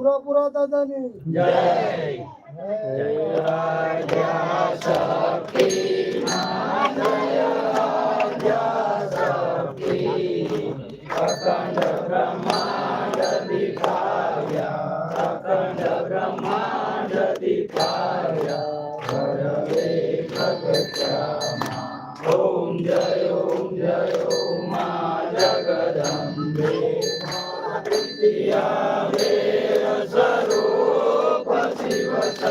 પૂરા પૂરા દાદાની જય અખંડ બ્રહ્માંડ દિખાવ્યા અખંડ બ્રહ્માંડ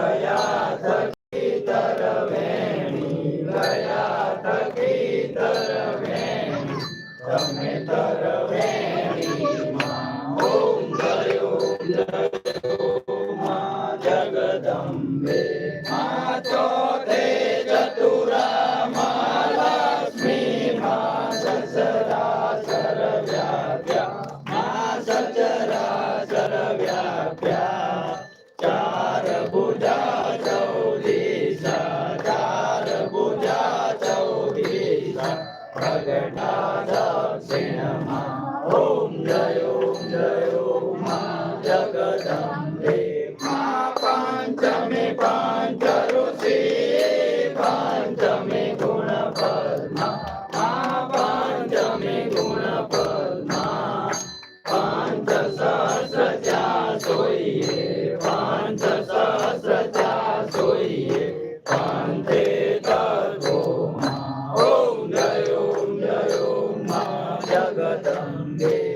Jaya பிரகடா day.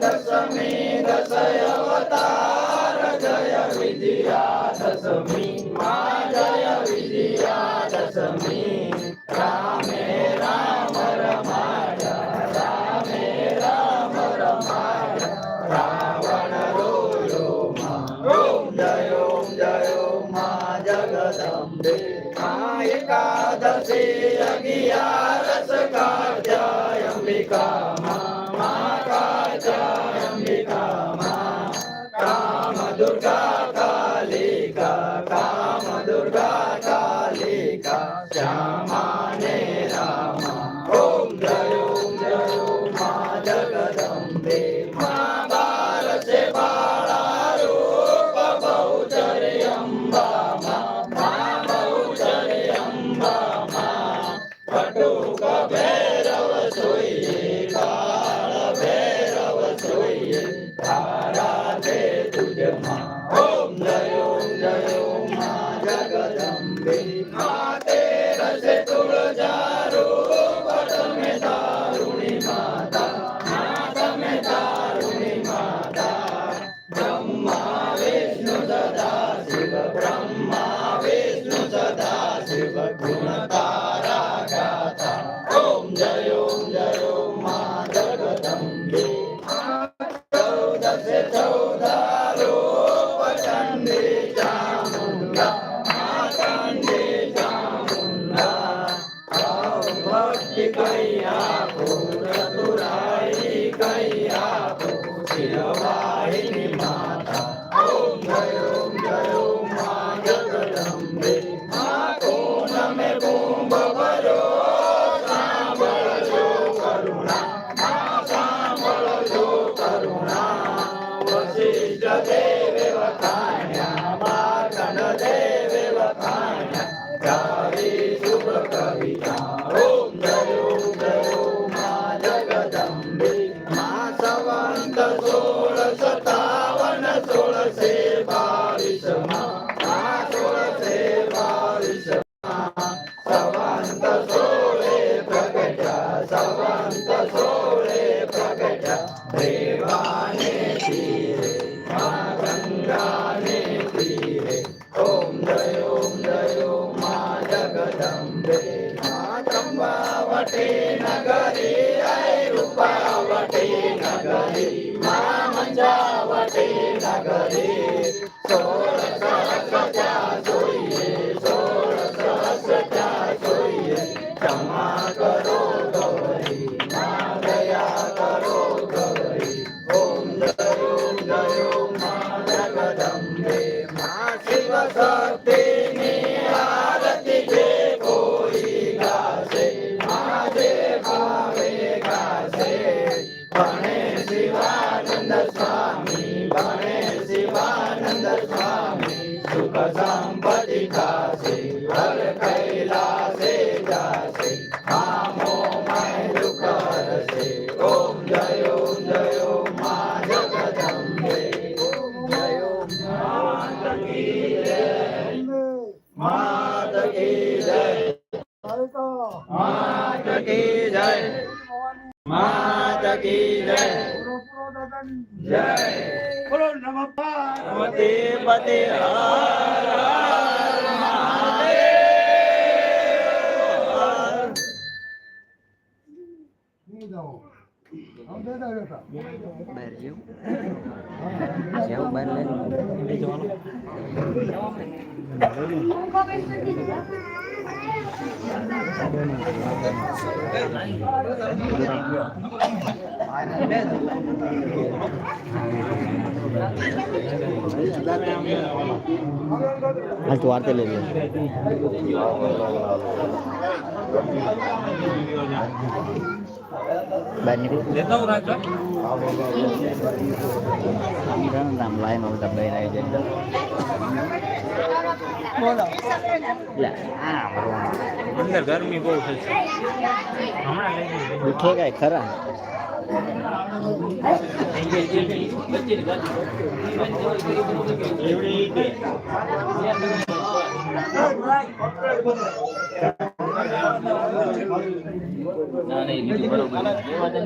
Dasa me, dasa yava. छंदे Ekadashi अगियारस कार्याय Ambika मामा कार्याय अंबिका मा काम Durga Brahma Vishnu Sada Shiva Gunata கையா கூட પ્રગટ્યા દેવાને તીરે મા ગંગાને તીરે ઓમ જય ઓમ જય ઓમ મા જગદંબે મા ચંપાવટી નગરી આય રૂપાવટી નગરી મા મંજાવટી નગરી જય મા જગદંબે મા શિવ શક્તિની આરતી જે કોઈ ગાશે મા જે ભાવે ગાશે ભણે શિવાનંદ સ્વામી ભણે શિવાનંદ સ્વામી સુખ સંપત્તિ ખાશે કી જય જય બોલો નમઃ પાર્વતી પતિ હર હર મહાદેવ બહાર જેવું જેવું બહાર લઈ હાલ તું આરતી લઈ લે. બહાર નીકળ આમ લાઈન આવતા બહાર આવી જાય ગરમી બહુ થશે હમણાં લઈ જઈએ. ઉઠે કાંઈ ખરા